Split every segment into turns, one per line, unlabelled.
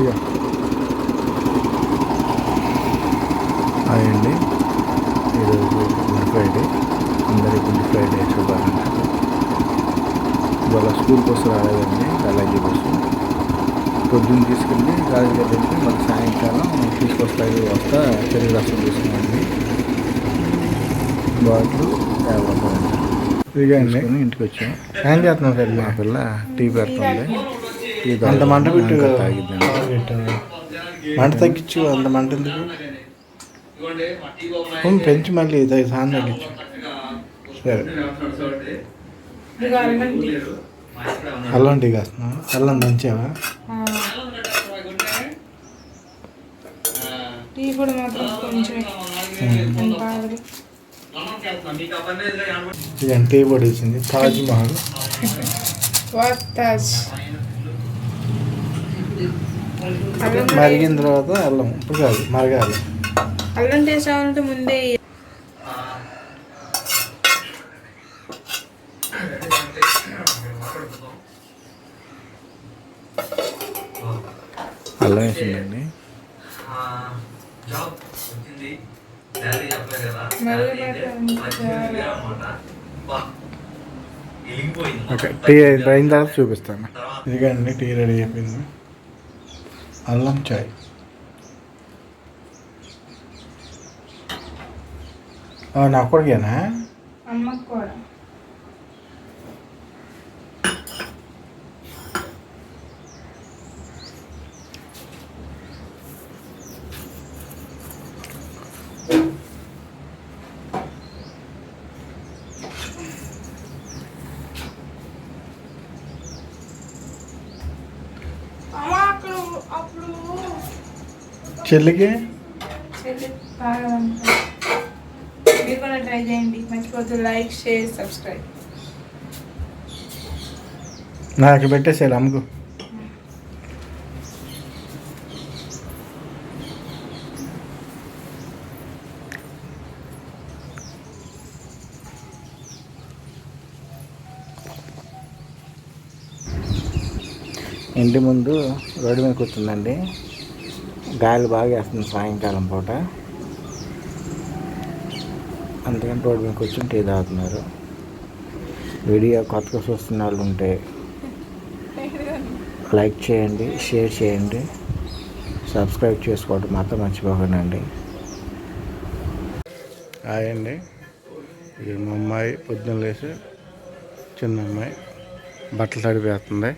ఇక హాయ్ అండి ఈరోజు గుడ్ ఫ్రైడే అందరికీ గుడ్ ఫ్రైడే శుభాకాంక్షలు ఇవాళ స్కూల్ కోసం రాలేదండి కాలేజీ కోసం పొద్దున్న తీసుకెళ్ళి కాలేజీ దగ్గరికి మళ్ళీ సాయంకాలం తీసుకొస్తాయి వస్తా తెలుగు రాష్ట్రం తీసుకున్నాండి బాట్లు ఇంటికి వచ్చాం ఏం చేస్తున్నాం సార్ మా పిల్ల టీ పెడుతుంది అంత మంట పెట్టు మంట తగ్గించు అంత మంట ఎందుకు పెంచి మళ్ళీ సాన్ తగ్గించు సరే అల్లం టీ కాస్తున్నా అల్లం దంచావా టీ టీ పొడి వచ్చింది తాజ్ మహల్ మరిగిన తర్వాత అల్లం ఇప్పుడు కాదు మరగాలి
అల్లం టేస్ట్ ముందే
అల్లం వేసిందండి ఓకే టీ అయిన తర్వాత చూపిస్తాను ఇదిగండి టీ రెడీ అయిపోయింది అల్లం చాయ్ నా కొడుకేనా
అమ్మకు కూడా అప్పుడు చెల్లికి మీరు కూడా ట్రై చేయండి మర్చిపోతు లైక్ షేర్ సబ్స్క్రైబ్
నాకు పెట్టేసారు అమ్మకు ఇంటి ముందు రోడ్డు మీద కూర్చుందండి గాలి బాగా వేస్తుంది సాయంకాలం పూట అందుకని రోడ్డు మీద కూర్చుని టీ తాగుతున్నారు వీడియో కొత్తగా చూస్తున్న వాళ్ళు ఉంటే లైక్ చేయండి షేర్ చేయండి సబ్స్క్రైబ్ చేసుకోవడం మాత్రం మర్చిపోకండి హాయ్ అండి ఇది మా అమ్మాయి పొద్దున్న లేచి చిన్న అమ్మాయి బట్టలు తడిపేస్తుంది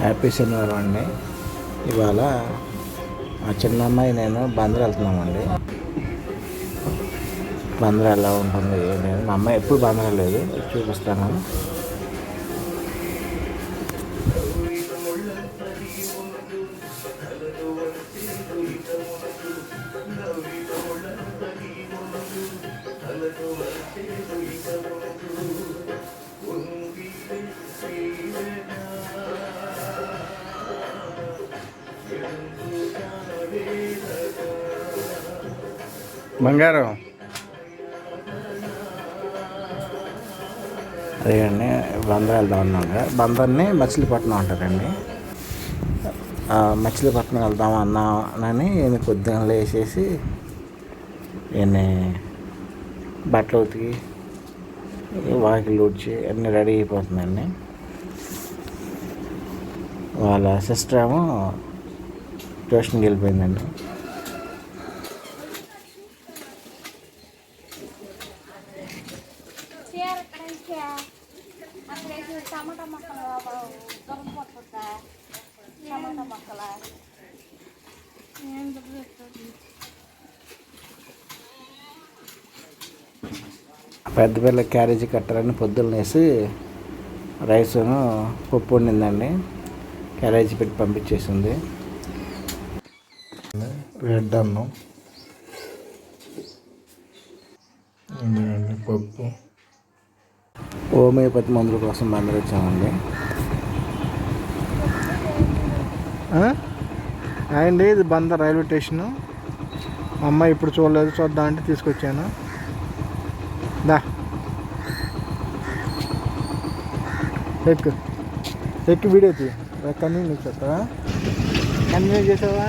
హ్యాపీ శనివారం అండి ఇవాళ మా చిన్న అమ్మాయి నేను బంద్ర వెళ్తున్నామండి బంద్ర ఎలా ఉంటుంది మా అమ్మాయి ఎప్పుడు బంద్ర లేదు చూపిస్తాను బంగారం అండి బంద వెళ్దాం కదా బందర్ని మచిలీపట్నం అంటారండి మచిలీపట్నం వెళ్దాం అని ఈయన కొద్దిగా లేచేసి ఈయన బట్టలు ఉతికి వాకిలు ఊడ్చి అన్నీ రెడీ అయిపోతుందండి వాళ్ళ సిస్టర్ ఏమో ట్యూషన్కి వెళ్ళిపోయిందండి పెద్ద పిల్ల క్యారేజీ కట్టాలని పొద్దున్నేసి రైసును పప్పు వండిందండి క్యారేజీ పెట్టి పంపించేసింది రెడ్ అన్నం పప్పు హోమియోపతి మందుల కోసం మందులు వచ్చామండి అండ్ ఇది బంద రైల్వే స్టేషను అమ్మ ఇప్పుడు చూడలేదు చూద్దాం అంటే తీసుకొచ్చాను దా ఎక్కు ఎక్కు వీడియో తీ కన్వీన్ చేస్తావా
కన్వీన్ చేసావా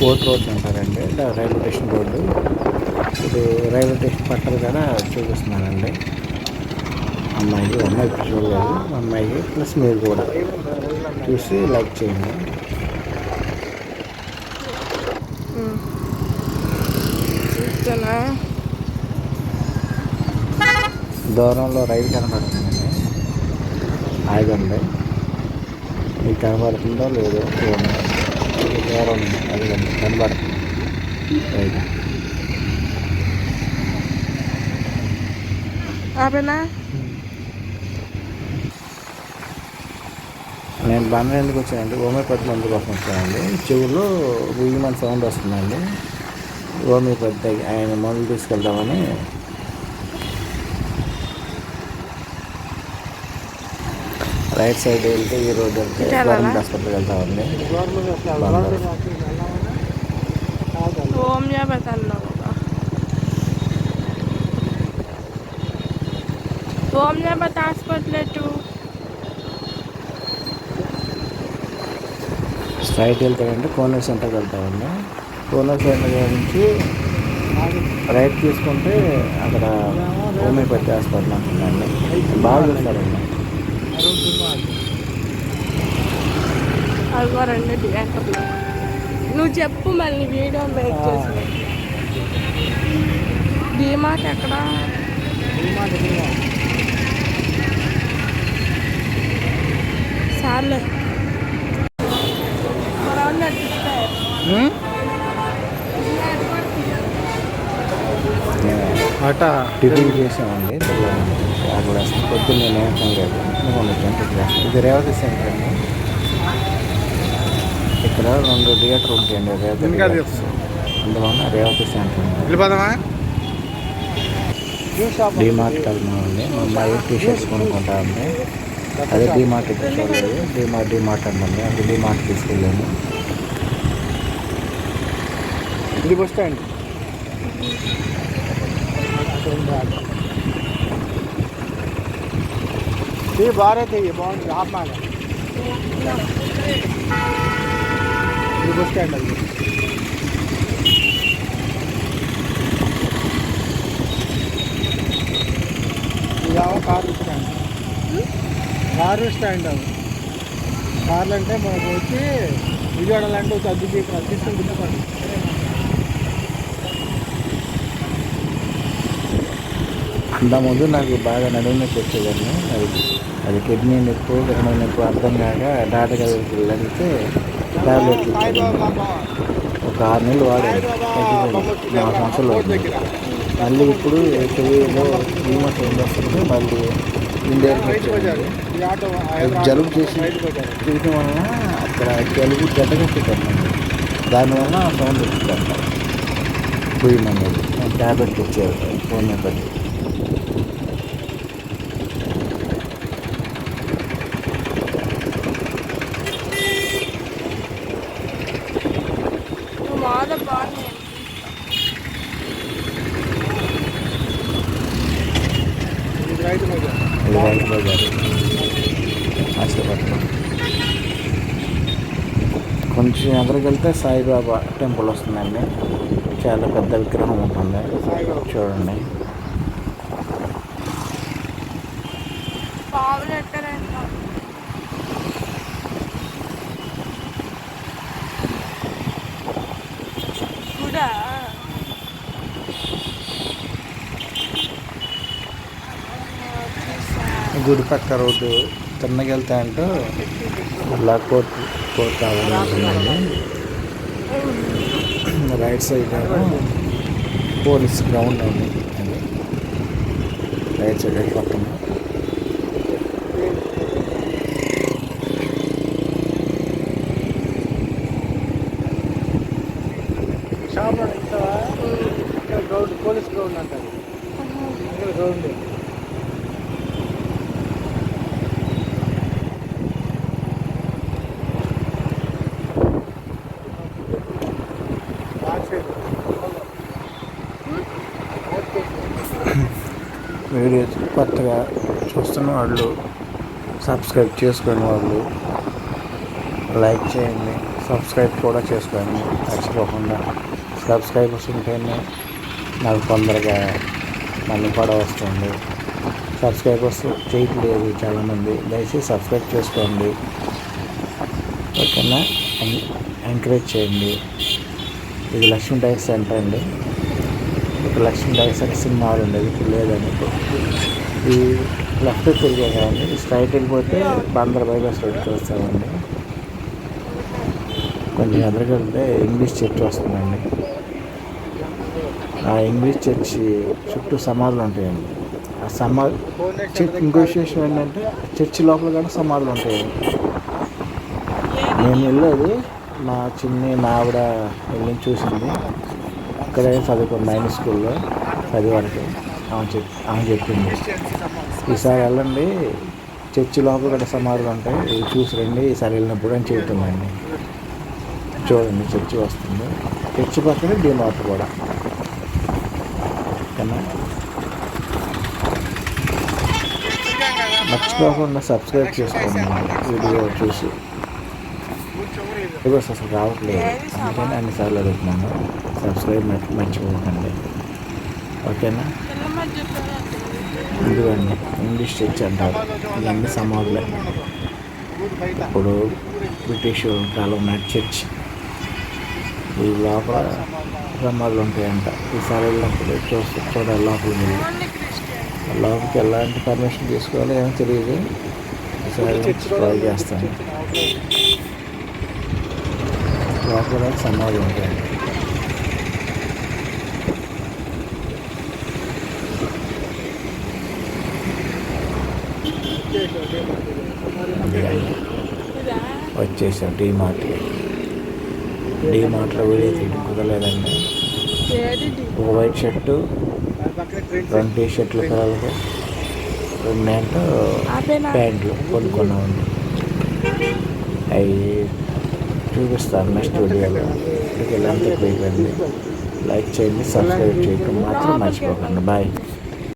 ఫోర్త్ రోడ్ అంటారండి రైల్వే స్టేషన్ రోడ్డు ఇప్పుడు రైల్వే స్టేషన్ పక్కన కూడా చూపిస్తున్నానండి అమ్మాయి అమ్మాయి చూడలేదు అమ్మాయి ప్లస్ మీరు కూడా చూసి లైక్ చేయండి దూరంలో రైలు కనబడుతుందండి ఆగండి మీకు కనబడుతుందో లేదో దూరం అదిగండి కనబడుతుంది రైలు ఆపేనా నేను బండ ఎందుకు వచ్చానండి హోమియోపతి మందు కోసం వచ్చానండి చెవుల్లో మంది సౌండ్ వస్తుందండి హోమియోపతి ఆయన మందు తీసుకెళ్దామని రైట్ సైడ్ వెళ్తే ఈ రోడ్ వెళ్తే గవర్నమెంట్ హాస్పిటల్కి వెళ్తామండి
హోమియోపతి హోమినాబాద్ హాస్పిటల్ ఎటు
స్ట్రైట్ వెళ్తాడంటే కోనర్ సెంటర్కి వెళ్తామండి కోనర్ సెంటర్ నుంచి రైట్ తీసుకుంటే అక్కడ హోమియోపతి హాస్పిటల్ ఉంటుందండి బాగా చూస్తారండి
నువ్వు చెప్పు మళ్ళీ వీడియో మేక్ చేసి డీమార్ట్ ఎక్కడ సార్లే
అట టిఫిన్ చేసామండి పొద్దున్న నేను ఇది రేవతి సెంటర్ ఇక్కడ రెండు థియేటర్ ఉంటాయండి రేవతి అందువలన రేవతి సెంటర్ డిమార్ట్ కలిమాండి మా అమ్మాయి టీ అదే డిమార్ట్ చూసారు డిమార్ట్ డిమార్ట్ అంటుంది అది డిమార్ట్ తీసుకెళ్ళాము ఇది బస్ స్టాండ్ ఇది బాగానే ఇది బాగుంటుంది హాఫ్ మ్యాన్ ఇది బస్ స్టాండ్ అది ఇది కారు స్టాండ్ కారు స్టాండ్ అది కార్లు అంటే మనకు వచ్చి విజయవాడ లాంటి ఒక అద్దెకి ఇక్కడ తీసుకుని అంత ముందు నాకు బాగా నడుము నొప్పి వచ్చేదాన్ని అది అది కిడ్నీ నొప్పు నడుము నొప్పు అర్థం కాక డాక్టర్ గారికి వెళ్తే టాబ్లెట్లు ఒక ఆరు నెలలు వాడాను నాలుగు సంవత్సరాలు మళ్ళీ ఇప్పుడు ఏ ఫీమస్ ఏం మళ్ళీ జలుబు చేసి తిరగటం వలన అక్కడ జలుబు గడ్డగట్టుకుంటాం దానివల్ల సౌండ్ వస్తుంటారు పోయిన అనేది ట్యాబ్లెట్ తెచ్చారు హోమియోపతి బాధ బాగుంది గారు ఆశీర్వాదం కొంచెం ఎదురుకెళ్తే సాయిబాబా టెంపుల్ వస్తుందండి చాలా పెద్ద విగ్రహం ఉంటుంది చూడండి గుడి పక్క రోడ్డు తిన్నగా వెళ్తా అంటూ ఇలా కోర్టు కోర్టు ఆవరణండి రైట్ సైడ్ పోలీస్ గ్రౌండ్ ఉంది రైట్ సైడ్ పక్కన చేస్తున్న వాళ్ళు సబ్స్క్రైబ్ చేసుకుని వాళ్ళు లైక్ చేయండి సబ్స్క్రైబ్ కూడా చేసుకోండి మర్చిపోకుండా సబ్స్క్రైబర్స్ ఉంటేనే నాకు తొందరగా మళ్ళీ కూడా వస్తుంది సబ్స్క్రైబర్స్ చేయట్లేదు చాలామంది దయచేసి సబ్స్క్రైబ్ చేసుకోండి ఓకేనా ఎంకరేజ్ చేయండి ఇది లక్ష్మీ డైస్ సెంటర్ అండి ఇప్పుడు లక్ష్మీ డైస్ అనే సినిమాలు ఉండేది ఇప్పుడు లేదండి ఇప్పుడు ఈ లెఫ్ట్ తిరిగే కదండి స్ట్రైట్ వెళ్ళిపోతే బందర్ బైపాస్ రోడ్కి వస్తామండి కొంచెం ఎదురుకెళ్తే ఇంగ్లీష్ చర్చ్ వస్తుందండి ఆ ఇంగ్లీష్ చర్చి చుట్టూ సమాధులు ఉంటాయండి ఆ సమాధి చర్చ్ ఇంకో విశేషం ఏంటంటే చర్చి లోపల కూడా సమాధులు ఉంటాయండి నేను వెళ్ళేది మా చిన్ని మా ఆవిడ వెళ్ళి చూసింది ఇక్కడే చదువుకున్నాను స్కూల్లో చదివాడికి ఆమె చెప్ ఆమె చెప్పింది ఈసారి వెళ్ళండి చర్చి లోపల గడ సమాధులు ఉంటాయి ఇవి చూసి రండి ఈసారి వెళ్ళినప్పుడు అని చెబుతున్నాయండి చూడండి చర్చి వస్తుంది చర్చి పక్కన డిమార్ట్ కూడా ఓకేనా మర్చిపోకుండా సబ్స్క్రైబ్ చేసుకోండి వీడియో చూసి ఇవ్వచ్చు అసలు రావట్లేదు అందుకని అన్నిసార్లు అడుగుతున్నాను సబ్స్క్రైబ్ మర్చిపోకండి ఓకేనా ఇదిగోండి ఇంగ్లీష్ చర్చ్ అంటారు ఇవన్నీ సమాధులే ఇప్పుడు బ్రిటిష్ కాలం నాటి చర్చ్ ఈ లోపల సమాధులు ఉంటాయంట ఈసారి వెళ్ళినప్పుడు చూస్తూ చూడాలి లోపలికి వెళ్ళి లోపలికి ఎలాంటి పర్మిషన్ తీసుకోవాలి ఏమో తెలియదు ఈసారి ట్రై చేస్తాను లోపల సమాధులు ఉంటాయండి వచ్చేసాం డీ మార్ట్ డీ మార్ట్లో వీడియో తింటే కుదరలేదండి ఒక వైట్ షర్టు రెండు టీ షర్ట్లు కలర్లు రెండు నేంటో ప్యాంట్లు కొనుక్కున్నామండి అవి చూపిస్తాను నెక్స్ట్ వీడియోలో ఇక్కడికి వెళ్ళాలంటే లైక్ చేయండి సబ్స్క్రైబ్ చేయడం మాత్రం మర్చిపోకండి బాయ్